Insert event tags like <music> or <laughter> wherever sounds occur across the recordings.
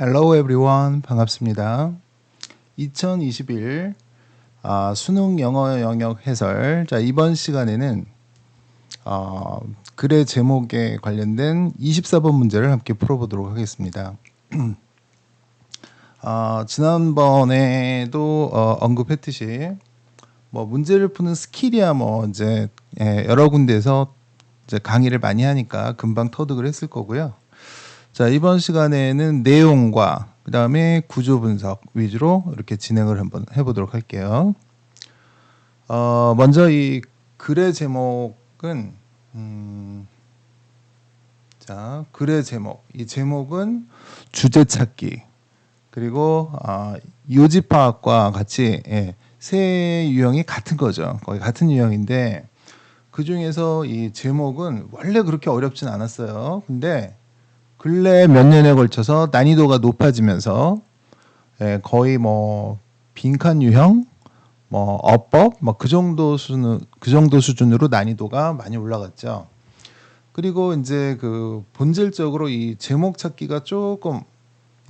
Hello everyone. 반갑습니다. 2021 아, 수능 영어 영역 해설. 자, 이번 시간에는 어, 글의 제목에 관련된 24번 문제를 함께 풀어보도록 하겠습니다. <clears throat> 아, 지난번에도 어, 언급했듯이 뭐 문제를 푸는 스킬이야 뭐 이제 예, 여러 군데에서 이제 강의를 많이 하니까 금방 터득을 했을 거고요. 자, 이번 시간에는 내용과 그 다음에 구조 분석 위주로 이렇게 진행을 한번 해 보도록 할게요. 어, 먼저 이 글의 제목은 음, 자, 글의 제목. 이 제목은 주제 찾기. 그리고 아, 요지 파악과 같이 예, 세 유형이 같은 거죠. 거의 같은 유형인데 그 중에서 이 제목은 원래 그렇게 어렵진 않았어요. 근데 근래 몇 년에 걸쳐서 난이도가 높아지면서 예, 거의 뭐 빈칸 유형, 뭐 어법, 뭐 그 정도 수준 그 정도 수준으로 난이도가 많이 올라갔죠. 그리고 이제 그 본질적으로 이 제목 찾기가 조금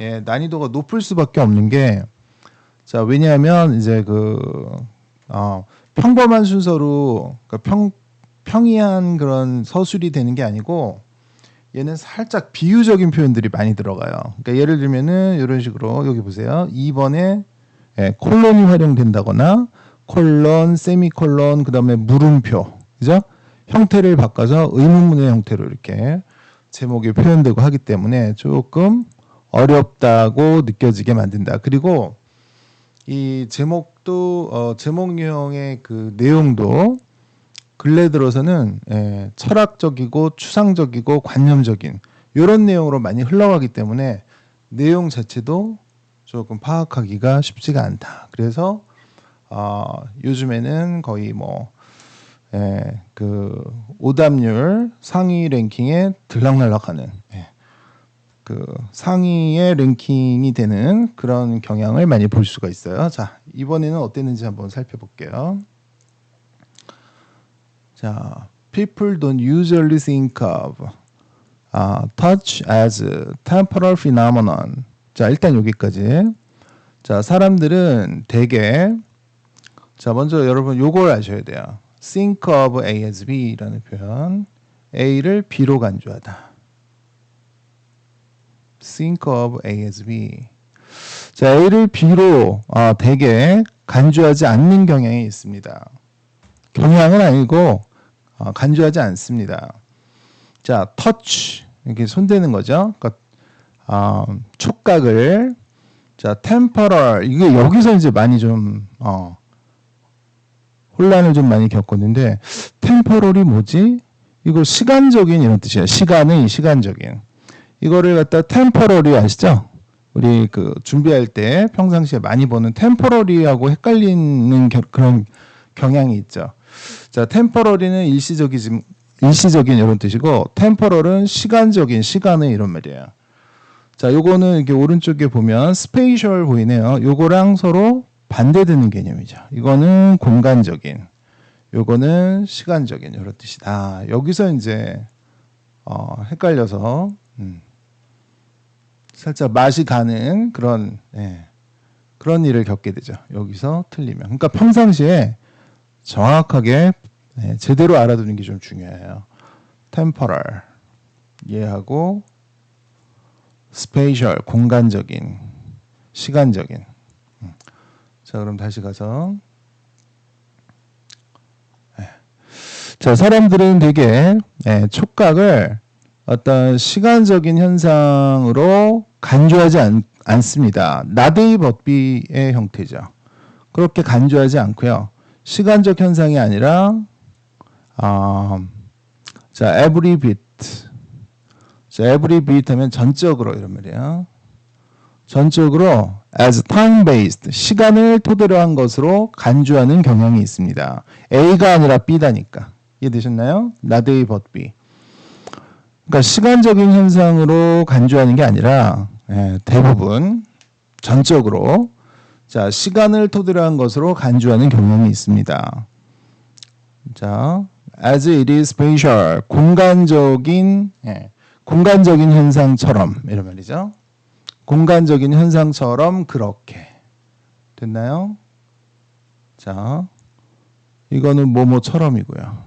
예, 난이도가 높을 수밖에 없는 게 자, 왜냐하면 이제 그 어, 평범한 순서로 그러니까 평 평이한 그런 서술이 되는 게 아니고 얘는 살짝 비유적인 표현들이 많이 들어가요. 그러니까 예를 들면은 이런 식으로 여기 보세요. 2번에 예, 콜론이 활용된다거나 콜론, 세미콜론, 그다음에 물음표, 그죠? 형태를 바꿔서 의문문의 형태로 이렇게 제목이 표현되고 하기 때문에 조금 어렵다고 느껴지게 만든다. 그리고 이 제목도 어, 제목 유형의 그 내용도 근래 들어서는 예, 철학적이고 추상적이고 관념적인 이런 내용으로 많이 흘러가기 때문에 내용 자체도 조금 파악하기가 쉽지가 않다. 그래서 어, 요즘에는 거의 뭐 예, 그 오답률 상위 랭킹에 들락날락하는 예, 그 상위의 랭킹이 되는 그런 경향을 많이 볼 수가 있어요. 자 이번에는 어땠는지 한번 살펴볼게요. 자, people don't usually think of uh, touch as temporal phenomenon. 자, 일단 여기까지. 자, 사람들은 대개 자, 먼저 여러분 요걸 아셔야 돼요. think of A as B라는 표현. A를 B로 간주하다. think of A as B. 자, A를 B로 아, 대개 간주하지 않는 경향이 있습니다. 경향은 아니고 어, 간주하지 않습니다. 자, 터치 이렇게 손대는 거죠. 그러니까 어, 촉각을 자, 템퍼럴 이게 여기서 이제 많이 좀 어, 혼란을 좀 많이 겪었는데 템퍼럴이 뭐지? 이거 시간적인 이런 뜻이에요. 시간은 시간적인. 이거를 갖다 템퍼럴이 아시죠? 우리 그 준비할 때 평상시에 많이 보는 템퍼럴이하고 헷갈리는 겨, 그런 경향이 있죠. 자, 템퍼럴이는 일시적이지 일시적인 이런 뜻이고 템퍼럴은 시간적인 시간의 이런 말이에요. 자, 요거는 이렇게 오른쪽에 보면 스페이셜 보이네요. 요거랑 서로 반대되는 개념이죠. 이거는 공간적인, 요거는 시간적인 이런 뜻이다. 여기서 이제 어, 헷갈려서 음, 살짝 맛이 가는 그런 예, 그런 일을 겪게 되죠. 여기서 틀리면. 그러니까 평상시에 정확하게 네, 제대로 알아두는 게 좀 중요해요. temporal 이해하고 spatial 공간적인 시간적인 음. 자 그럼 다시 가서 네. 자 사람들은 되게 네, 촉각을 어떤 시간적인 현상으로 간주하지 않, 않습니다. 나데이 법비의 형태죠. 그렇게 간주하지 않고요. 시간적 현상이 아니라 어, 자 every bit 자 every bit 하면 전적으로 이런 말이에요. 전적으로 as time based 시간을 토대로 한 것으로 간주하는 경향이 있습니다. A가 아니라 B다니까 이해되셨나요? 나데이 벗비 그러니까 시간적인 현상으로 간주하는 게 아니라 예, 대부분 전적으로 자, 시간을 토대로 한 것으로 간주하는 경향이 있습니다. 자, as it is spatial, 공간적인, 예, 공간적인 현상처럼, 이런 말이죠. 공간적인 현상처럼 그렇게 됐나요? 자, 이거는 뭐뭐처럼이고요.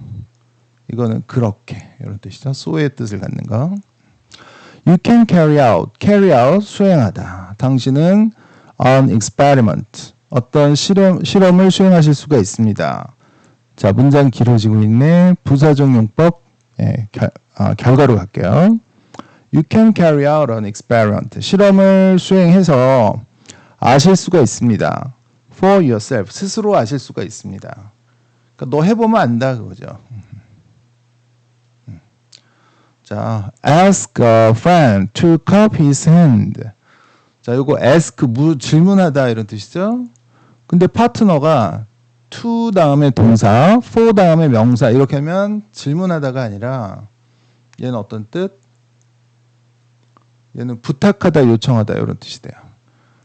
이거는 그렇게 이런 뜻이죠. so의 뜻을 갖는 거. You can carry out, carry out 수행하다. 당신은 an experiment 어떤 실험 실험을 수행하실 수가 있습니다. 자 문장 길어지고 있네. 부사적 용법 예, 결, 아, 결과로 갈게요. You can carry out an experiment 실험을 수행해서 아실 수가 있습니다. For yourself 스스로 아실 수가 있습니다. 그러니까 너 해보면 안다 그거죠. 자, ask a friend to cup his hand. 자, 요거 ask 무, 질문하다 이런 뜻이죠. 근데 파트너가 to 다음에 동사, for 다음에 명사 이렇게 하면 질문하다가 아니라 얘는 어떤 뜻? 얘는 부탁하다, 요청하다 이런 뜻이 돼요.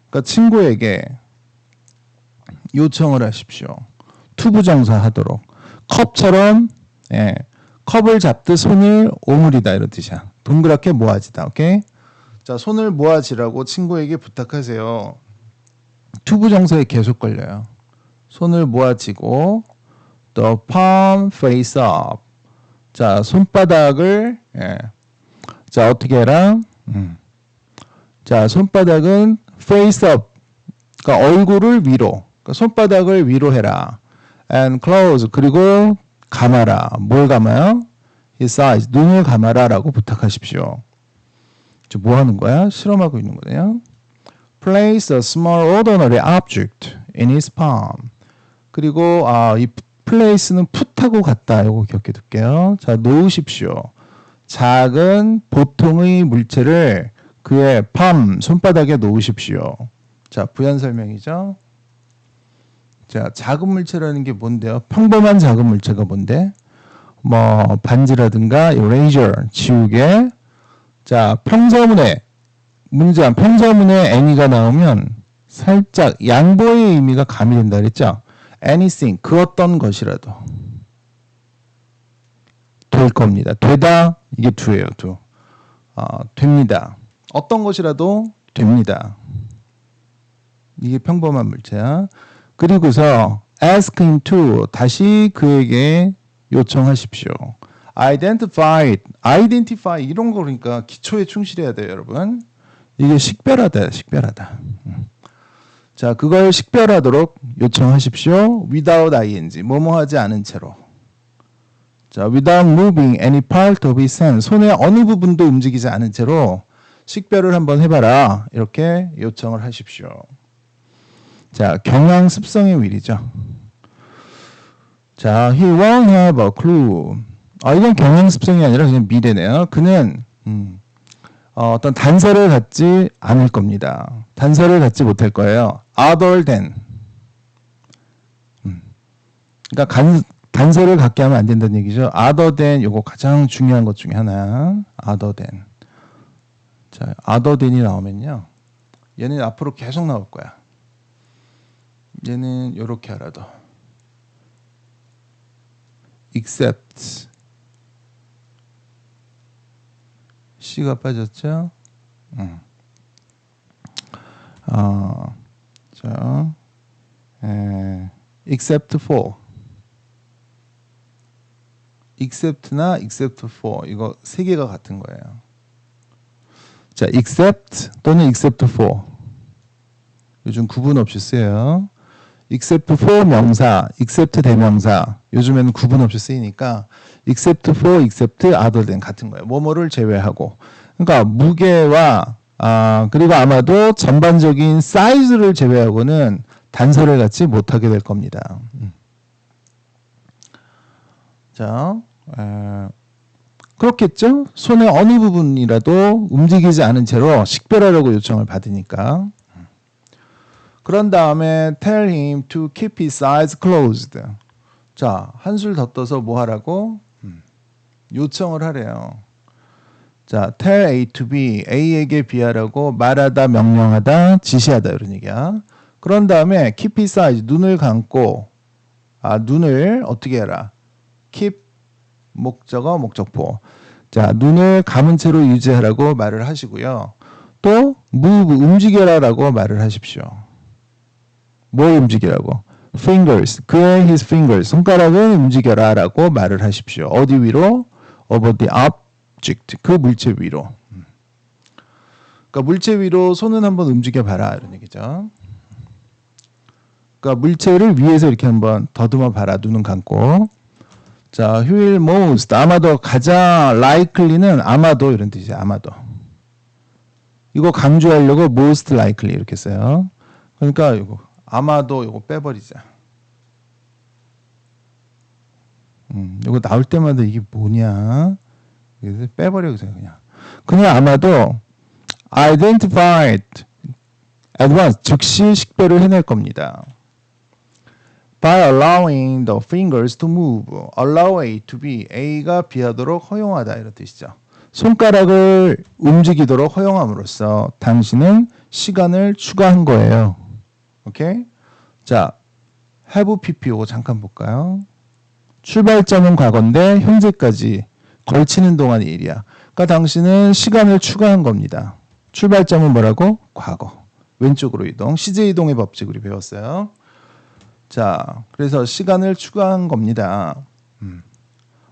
그러니까 친구에게 요청을 하십시오. 투부정사 하도록 컵처럼 예, 컵을 잡듯 손을 오므리다 이런 뜻이야. 동그랗게 모아지다. 오케이? 자, 손을 모아지라고 친구에게 부탁하세요. 투부정사에 계속 걸려요. 손을 모아지고 또 palm face up. 자, 손바닥을 예. 자, 어떻게 해라? 음. 자, 손바닥은 face up. 그러니까 얼굴을 위로. 그러니까 손바닥을 위로 해라. and close 그리고 감아라. 뭘 감아요? his eyes 눈을 감아라라고 부탁하십시오. 저뭐 하는 거야? 실험하고 있는 거네요. Place a small ordinary object in his palm. 그리고 아, 이 place는 put하고 같다. 이거 기억해 둘게요. 자, 놓으십시오. 작은 보통의 물체를 그의 palm 손바닥에 놓으십시오. 자, 부연 설명이죠. 자, 작은 물체라는 게 뭔데요? 평범한 작은 물체가 뭔데? 뭐 반지라든가 eraser 지우개. 자, 평서문에 문장 평서문에 any가 나오면 살짝 양보의 의미가 가미된다 그랬죠? anything 그 어떤 것이라도 될 겁니다. 되다 이게 두예요. 두. 어, 됩니다. 어떤 것이라도 됩니다. 이게 평범한 물체야. 그리고서 ask him to 다시 그에게 요청하십시오. Identify, identify 이런 거 그러니까 기초에 충실해야 돼요, 여러분. 이게 식별하다, 식별하다. 음. 자, 그걸 식별하도록 요청하십시오. without ing, 뭐뭐 하지 않은 채로. 자, without moving any part of his hand, 손의 어느 부분도 움직이지 않은 채로 식별을 한번 해봐라. 이렇게 요청을 하십시오. 자, 경향 습성의 윌이죠. 자, he won't have a clue. 아, 이건 경향 습성이 아니라 그냥 미래네요. 그는 음, 어, 어떤 단서를 갖지 않을 겁니다. 단서를 갖지 못할 거예요. other than. 음. 그러니까 간, 단서를 갖게 하면 안 된다는 얘기죠. other than 요거 가장 중요한 것 중에 하나. other than. 자, other than이 나오면요. 얘는 앞으로 계속 나올 거야. 얘는 이렇게 알아도 except C가 빠졌죠? 음. 어, 자, 에, except for except나 except for 이거 세 개가 같은 거예요. 자, except 또는 except for 요즘 구분 없이 쓰여요. except for 명사, except 대명사 요즘에는 구분 없이 쓰이니까 except for, except other than 같은 거예요. 뭐뭐를 제외하고. 그러니까 무게와 아 그리고 아마도 전반적인 사이즈를 제외하고는 단서를 갖지 못하게 될 겁니다. 음. 자, 에, 그렇겠죠? 손의 어느 부분이라도 움직이지 않은 채로 식별하라고 요청을 받으니까. 그런 다음에 tell him to keep his eyes closed. 자, 한술 더 떠서 뭐 하라고? 음, 요청을 하래요. 자, tell A to B, A에게 B하라고 말하다, 명령하다, 지시하다 이런 얘기야. 그런 다음에 keep his eyes, 눈을 감고 아, 눈을 어떻게 해라? keep 목적어, 목적보. 자, 눈을 감은 채로 유지하라고 말을 하시고요. 또 move 움직여라라고 말을 하십시오. 뭘 움직이라고? Fingers. 그의 his fingers. 손가락을 움직여라 라고 말을 하십시오. 어디 위로? over the object. 그 물체 위로. 음. 그러니까 물체 위로 손은 한번 움직여 봐라 이런 얘기죠. 그러니까 물체를 위에서 이렇게 한번 더듬어 봐라. 눈은 감고. 자, will most 아마도 가장 likely는 아마도 이런 뜻이에요. 아마도. 이거 강조하려고 most likely 이렇게 써요. 그러니까 이거 아마도 이거 빼버리자. 음, 이거 나올 때마다 이게 뭐냐? 그래서 빼버려 그냥 그냥. 아마도 identified at once 즉시 식별을 해낼 겁니다. by allowing the fingers to move, allow A to be, A가 B하도록 허용하다 이런 뜻이죠. 손가락을 움직이도록 허용함으로써 당신은 시간을 추가한 거예요. 오케이? 자, have PP 요거 잠깐 볼까요? 출발점은 과거인데 현재까지 걸치는 동안의 일이야. 그러니까 당신은 시간을 추가한 겁니다. 출발점은 뭐라고? 과거. 왼쪽으로 이동. CJ 이동의 법칙 우리 배웠어요. 자, 그래서 시간을 추가한 겁니다. 음.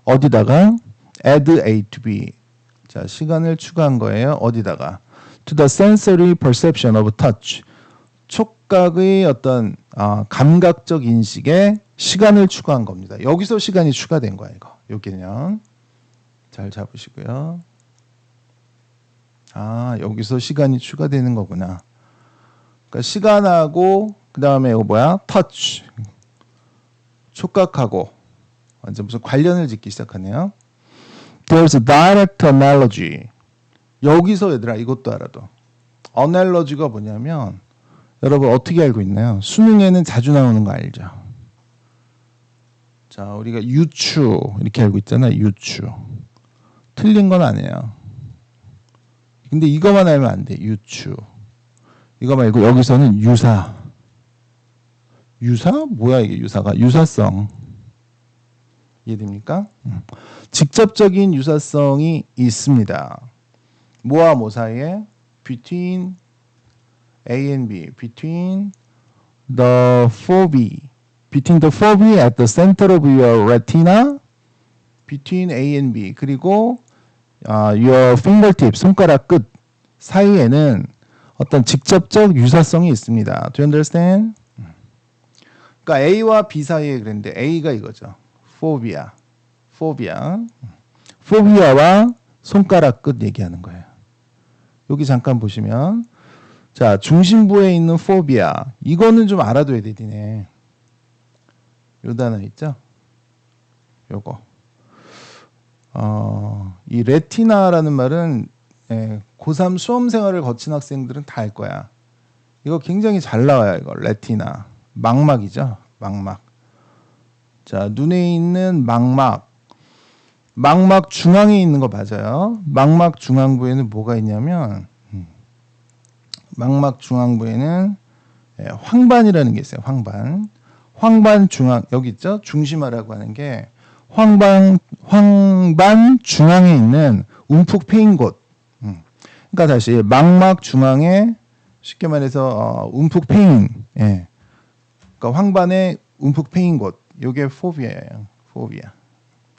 어디다가? add A to B. 자, 시간을 추가한 거예요. 어디다가? To the sensory perception of touch. 촉 각의 어떤 아, 감각적 인식에 시간을 추가한 겁니다. 여기서 시간이 추가된 거야 이거. 요 개념 잘 잡으시고요. 아 여기서 시간이 추가되는 거구나. 그러니까 시간하고 그 다음에 이거 뭐야? 터치 촉각하고 완전 무슨 관련을 짓기 시작하네요. There's a direct analogy. 여기서 얘들아 이것도 알아도 analogy가 뭐냐면 여러분 어떻게 알고 있나요? 수능에는 자주 나오는 거 알죠? 자, 우리가 유추 이렇게 알고 있잖아요. 유추. 틀린 건 아니에요. 근데 이거만 알면 안 돼. 유추. 이거 말고 여기서는 유사. 유사? 뭐야 이게 유사가? 유사성. 이해됩니까? 음. 직접적인 유사성이 있습니다. 뭐와 뭐 사이에? between A and B, between the phobia, between the phobia at the center of your retina, between A and B, 그리고 uh, your fingertip, 손가락 끝 사이에는 어떤 직접적 유사성이 있습니다. Do you understand? 그러니까 A와 B 사이에 그랬는데 A가 이거죠. phobia, phobia, phobia와 손가락 끝 얘기하는 거예요. 여기 잠깐 보시면 자, 중심부에 있는 포비아. 이거는 좀 알아둬야 돼, 니네. 요 단어 있죠? 요거. 어, 이 레티나라는 말은 예, 고3 수험 생활을 거친 학생들은 다 알 거야. 이거 굉장히 잘 나와요, 이거. 레티나. 망막이죠? 망막. 자, 눈에 있는 망막. 망막 중앙에 있는 거 맞아요. 망막 중앙부에는 뭐가 있냐면 망막 중앙부에는 예, 황반이라는 게 있어요. 황반. 황반 중앙 여기 있죠? 중심화라고 하는 게 황반 황반 중앙에 있는 움푹 패인 곳. 음. 그러니까 다시 망막 중앙에 쉽게 말해서 어, 움푹 패인. 예. 그러니까 황반에 움푹 패인 곳. 요게 포비아예요. 포비아.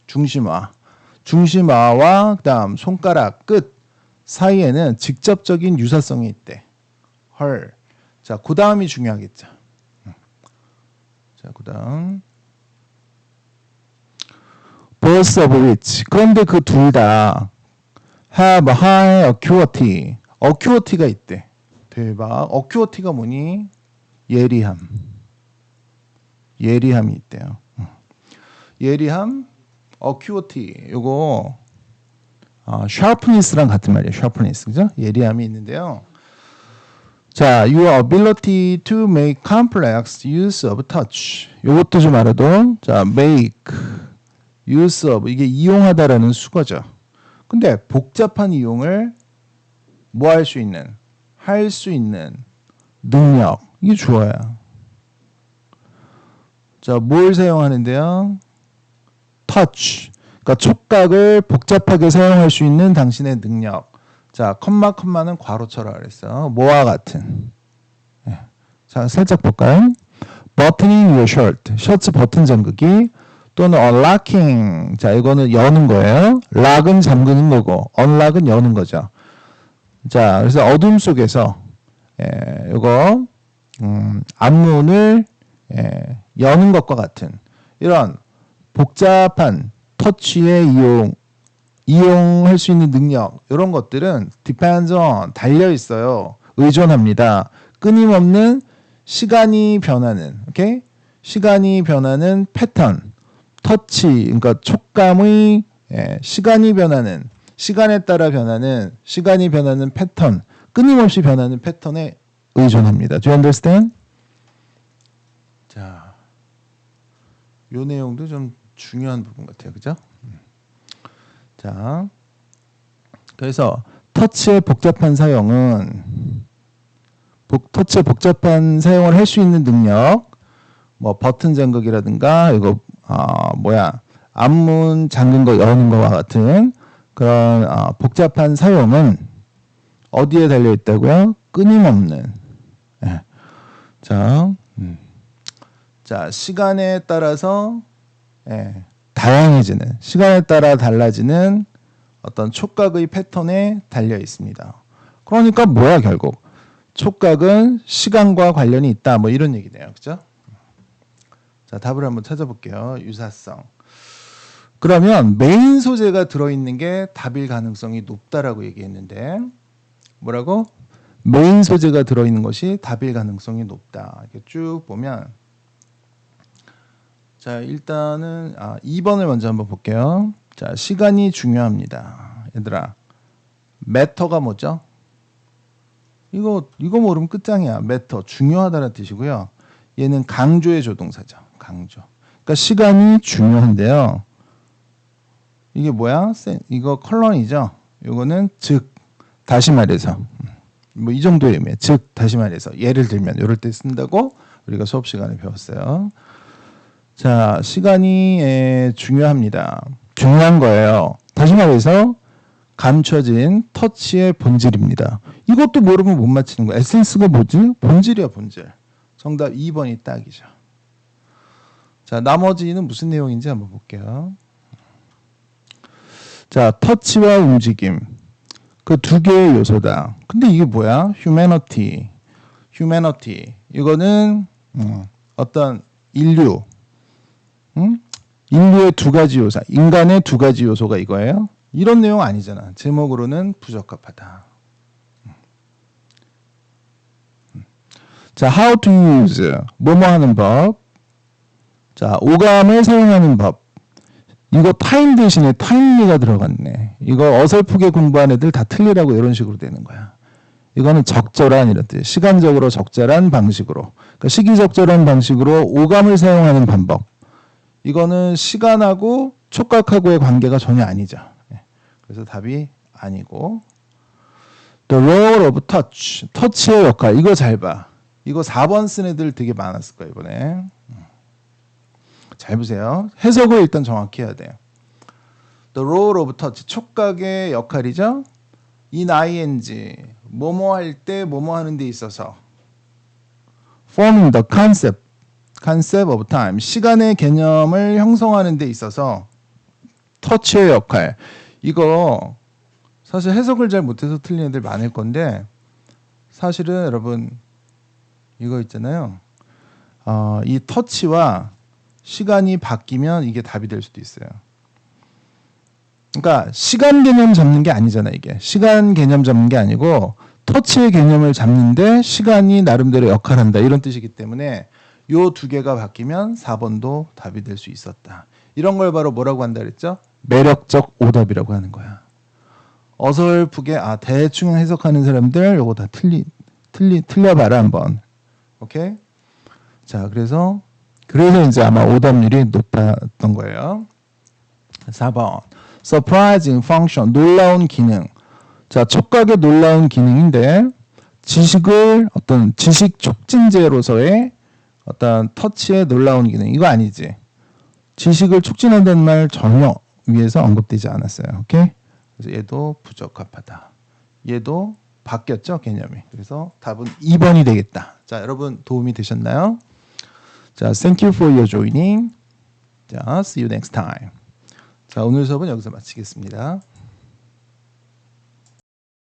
중심화. 중심화와 그다음 손가락 끝 사이에는 직접적인 유사성이 있대. 헐. 자, 그 다음이 중요하겠죠. 자, 그 다음. both of which. 그런데 그 둘 다 have high acuity. acuity가 있대. 대박. acuity가 뭐니? 예리함. 예리함이 있대요. 예리함, acuity. 요거 어, sharpness랑 같은 말이에요. sharpness. 그죠? 예리함이 있는데요. 자, your ability to make complex use of touch. 요것도 좀 알아도. 자, make use of 이게 이용하다라는 수거죠. 근데 복잡한 이용을 뭐 할 수 있는 할 수 있는 능력 이게 좋아요. 자, 뭘 사용하는데요? touch. 그러니까 촉각을 복잡하게 사용할 수 있는 당신의 능력. 자, 컴마 컴마는 괄호처럼 그랬어. 뭐와 같은. 예. 자, 살짝 볼까요? buttoning your shirt. 셔츠 버튼 잠그기 또는 unlocking. 자, 이거는 여는 거예요. lock은 잠그는 거고 unlock은 여는 거죠. 자, 그래서 어둠 속에서 예, 이거 음, 앞문을 예, 여는 것과 같은 이런 복잡한 터치의 이용 이용할 수 있는 능력 이런 것들은 depends on 달려 있어요. 의존합니다. 끊임없는 시간이 변하는 오케이 시간이 변하는 패턴 터치 그러니까 촉감의 예, 시간이 변하는 시간에 따라 변하는 시간이 변하는 패턴 끊임없이 변하는 패턴에 의존합니다. Do you understand? 자, 요 내용도 좀 중요한 부분 같아요, 그죠? 음. 자, 그래서 터치의 복잡한 사용은 복, 터치의 복잡한 사용을 할 수 있는 능력, 뭐 버튼 잠그기라든가 이거 아 뭐야 앞문 잠근 거 여는 거와 같은 그런 아, 복잡한 사용은 어디에 달려 있다고요? 끊임없는. 예. 자, 음. 자 시간에 따라서 예, 다양해지는 시간에 따라 달라지는 어떤 촉각의 패턴에 달려 있습니다. 그러니까 뭐야 결국 촉각은 시간과 관련이 있다 뭐 이런 얘기네요. 그죠? 자 답을 한번 찾아볼게요. 유사성. 그러면 메인 소재가 들어있는 게 답일 가능성이 높다라고 얘기했는데 뭐라고? 메인 소재가 들어있는 것이 답일 가능성이 높다. 이렇게 쭉 보면 자 일단은 아, 2번을 먼저 한번 볼게요. 자 시간이 중요합니다. 얘들아 매터가 뭐죠? 이거 이거 모르면 끝장이야. 매터 중요하다는 뜻이고요. 얘는 강조의 조동사죠. 강조. 그러니까 시간이 중요한데요. 이게 뭐야? 세- 이거 컬런이죠. 요거는 즉 다시 말해서 뭐 이 정도의 의미. 즉 다시 말해서 예를 들면 이럴 때 쓴다고 우리가 수업 시간에 배웠어요. 자, 시간이 에, 중요합니다. 중요한 거예요. 다시 말해서 감춰진 터치의 본질입니다. 이것도 모르면 못 맞히는 거야. 에센스가 뭐지? 본질이야, 본질. 정답 2번이 딱이죠. 자, 나머지는 무슨 내용인지 한번 볼게요. 자, 터치와 움직임. 그 두 개의 요소다. 근데 이게 뭐야? humanity. humanity. 이거는 음, 어떤 인류. 음? 인류의 두 가지 요소, 인간의 두 가지 요소가 이거예요. 이런 내용 아니잖아. 제목으로는 부적합하다. 음. 자, how to use 뭐뭐 하는 법. 자, 오감을 사용하는 법. 이거 타임 대신에 타임리가 들어갔네. 이거 어설프게 공부한 애들 다 틀리라고 이런 식으로 되는 거야. 이거는 적절한 이런 뜻. 시간적으로 적절한 방식으로. 그러니까 시기적절한 방식으로 오감을 사용하는 방법. 이거는 시간하고 촉각하고의 관계가 전혀 아니죠. 예. 그래서 답이 아니고 The role of touch. 터치의 역할. 이거 잘 봐. 이거 4번 쓴 애들 되게 많았을 거야 이번에. 음. 잘 보세요. 해석을 일단 정확히 해야 돼요. The role of touch. 촉각의 역할이죠. in ing. 뭐뭐 할 때 뭐뭐 하는 데 있어서 forming the concept concept of time. 시간의 개념을 형성하는 데 있어서 터치의 역할. 이거 사실 해석을 잘 못해서 틀린 애들 많을 건데 사실은 여러분 이거 있잖아요. 어, 이 터치와 시간이 바뀌면 이게 답이 될 수도 있어요. 그러니까 시간 개념 잡는 게 아니잖아 이게 시간 개념 잡는 게 아니고 터치의 개념을 잡는데 시간이 나름대로 역할한다 이런 뜻이기 때문에 요 두 개가 바뀌면 4번도 답이 될 수 있었다. 이런 걸 바로 뭐라고 한다 그랬죠? 매력적 오답이라고 하는 거야. 어설프게 아 대충 해석하는 사람들 요거 다 틀리 틀리 틀려봐라 한번. 오케이? 자 그래서 그래서 이제 아마 오답률이 높았던 거예요. 4번 surprising function 놀라운 기능. 자 촉각의 놀라운 기능인데 지식을 어떤 지식 촉진제로서의 어떤 터치의 놀라운 기능 이거 아니지. 지식을 촉진한다는 말 전혀 위에서 언급되지 않았어요. 오케이? 그래서 얘도 부적합하다. 얘도 바뀌었죠 개념이. 그래서 답은 2번이 되겠다. 자 여러분 도움이 되셨나요? 자 thank you for your joining. 자 see you next time. 자 오늘 수업은 여기서 마치겠습니다.